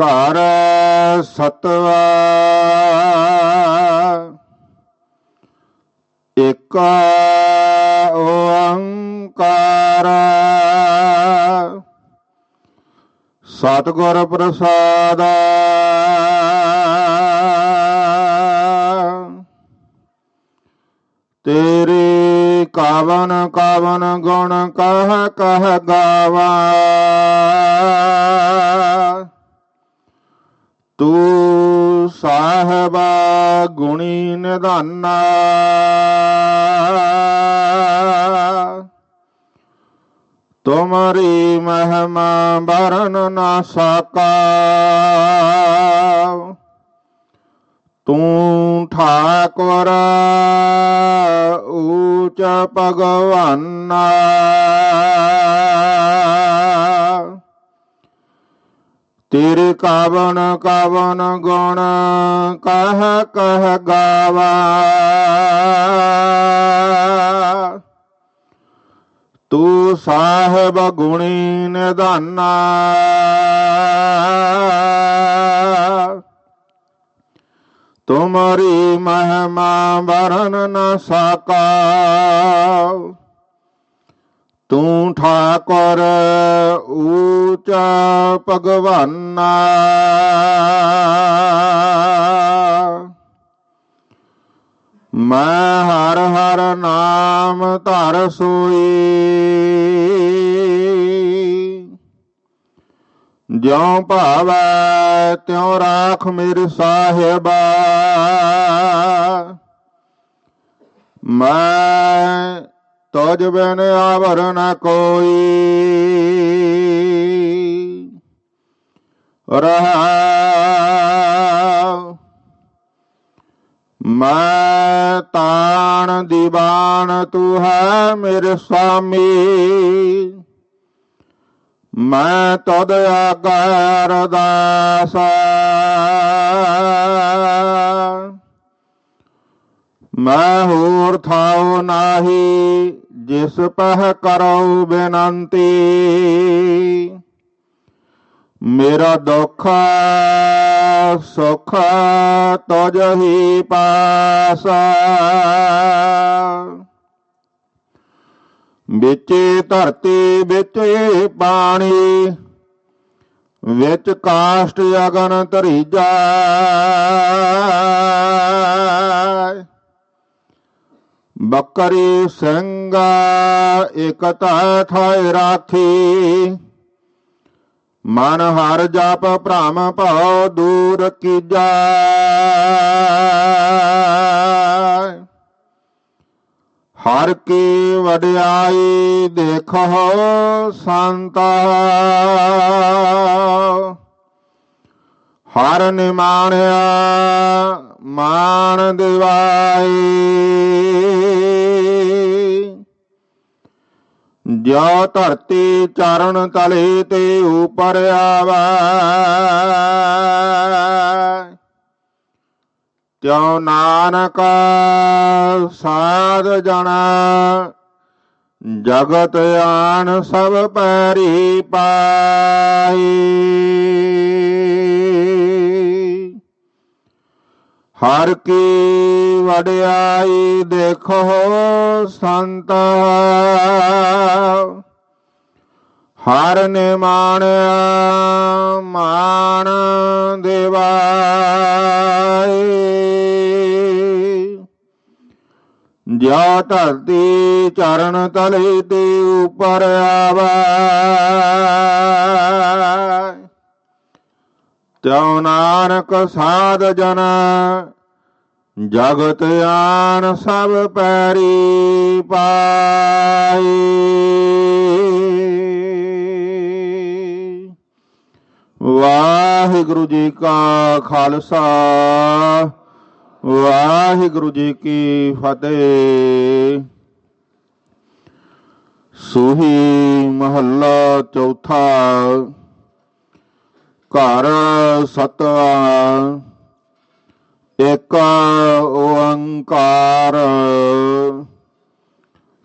ਘਰ ਸਤਵਾ ਇਕ ਓੰਕਾਰ ਸਤਿਗੁਰ ਪ੍ਰਸਾਦ ਤੇਰੇ ਕਾਵਨ ਕਾਵਨ ਗੁਣ ਕਹ ਕਹ ਗਾਵਾ। ਤੂੰ ਸਾਹਿਬਾ ਗੁਣੀ ਨਿਧਾਨਾ। ਤੁਮਰੀ ਮਹਿਮਾ ਬਰਨ ਨਾ ਸਕਾ। ਤੂੰ ਠਾਕੁਰ ਊਚ ਭਗਵਾਨਾ। ਤੇਰੇ ਕਾਵਨ ਕਾਵਨ ਗੁਣ ਕਹ ਕਹ ਗਾਵਾ। ਤੂੰ ਸਾਹਿਬ ਗੁਣੀ ਨਿਧਾਨਾ। ਤੁਮਰੀ ਮਹਿਮਾ ਵਰਨ ਨ ਸਕਾ। ਤੂੰ ਠਾਕੁਰ ਊਚਾ ਭਗਵਾਨਾ ਮੈਂ ਹਰ ਹਰ ਨਾਮ ਧਰ ਸੋਈ। ਜਿਉ ਭਾਵੈ ਤਿਉ ਰਾਖ ਮੇਰੇ ਸਾਹਿਬਾ। ਮੈਂ तज आवर आवरण कोई। रहा। मैं तान दीवान तू है मेरे स्वामी। मैं तद अगर दास। मैं होर थाओ नाही। ਜਿਸ ਪਹਿ ਕਰਉ ਬੇਨੰਤੀ, ਮੇਰਾ ਦੁੱਖ ਸੁਖ ਤੁਝ ਹੀ ਪਾਸਾ। ਵਿੱਚੇ ਧਰਤੀ, ਵਿੱਚ ਪਾਣੀ, ਵਿੱਚ ਕਾਸ਼ਟ ਅਗਨ ਧਰੀ ਬੱਕਰੀ ਸਿੰਘਾ ਇਕਤਾ ਥਾਇ ਰਾਖੀ। ਮਨ ਹਰ ਜਪ ਭ੍ਰਮ ਭਉ ਦੂਰ ਕੀਜੈ। ਹਰ ਕੀ ਵਡਿਆਈ ਦੇਖੋ ਸੰਤਾ। ਹਰ ਨਿਮਾਣਿਆ ਮਾਣ ਦਿਵਾਈ ਜੋ ਧਰਤੀ ਚਰਨ ਤਲੇ ਤੇ ਉਪਰ ਆਵਾ। ਤਿਉ ਨਾਨਕ ਸਾਧ ਜਣਾ ਜਗਤ ਆਨ ਸਭ ਪੈਰੀ ਪਾਈ ਹਰ ਕੀ ਵਡਿਆਈ ਦੇਖੋ ਸੰਤ। ਹਰ ਨੇ ਮਾਣ ਮਾਨ ਦੇਵਾਈ ਜਿਉ ਧਰਤੀ ਚਰਨ ਤਲੇ ਤੇ ਉਪਰ ਆਵਾ। ਤਿਉ ਨਾਨਕ ਸਾਧ ਜਨ, ਜਗਤ ਆਨ ਸਭ ਪੈਰੀ ਪਾਈ। ਵਾਹਿਗੁਰੂ ਜੀ ਕਾ ਖਾਲਸਾ, ਵਾਹਿਗੁਰੂ ਜੀ ਕੀ ਫਤਿਹ। ਸੂਹੀ ਮਹੱਲਾ ਚੌਥਾ ਘਰ ਸਤਵਾ ਇੱਕ ਓੰਕਾਰ,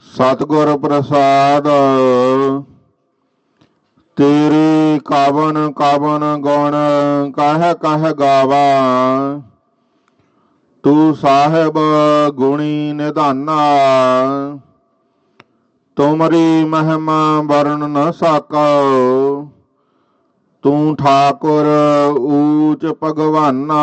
ਸਤਿਗੁਰ ਪ੍ਰਸਾਦ, ਤੇਰੇ ਕਾਵਨ ਕਾਵਨ ਗੁਣ ਕਹਿ ਕਹਿ ਗਾਵਾ। ਤੂੰ ਸਾਹਿਬ ਗੁਣੀ ਨਿਧਾਨਾ, ਤੁਮਰੀ ਮਹਿਮਾ ਵਰਨ ਨ ਸਕੋ। ਤੂੰ ਠਾਕੁਰ ਊਚ ਭਗਵਾਨਾ।